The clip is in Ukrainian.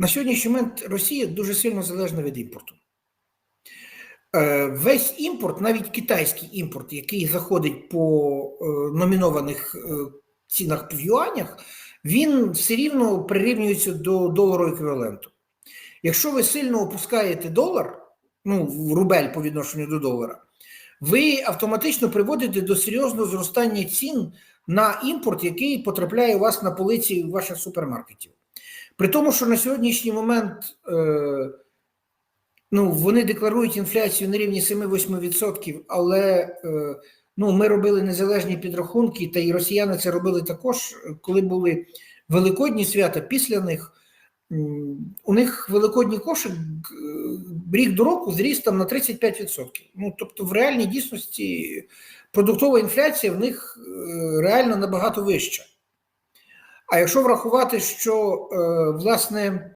На сьогоднішній момент Росія дуже сильно залежна від імпорту. Е, Весь імпорт, навіть китайський імпорт, який заходить по е, номінованих е, цінах в юанях, він все рівно прирівнюється до долару еквіваленту. Якщо ви сильно опускаєте долар, ну, рубель по відношенню до долара, ви автоматично приводите до серйозного зростання цін на імпорт, який потрапляє у вас на полиці ваших супермаркетів. При тому, що на сьогоднішній момент е, ну, вони декларують інфляцію на рівні 7-8%, але е, ну, ми робили незалежні підрахунки, та і росіяни це робили також, коли були великодні свята, після них. У них великодній кошик е, рік до року зріс там на 35%. Ну, тобто, в реальній дійсності продуктова інфляція в них е, реально набагато вища. А якщо врахувати, що е, власне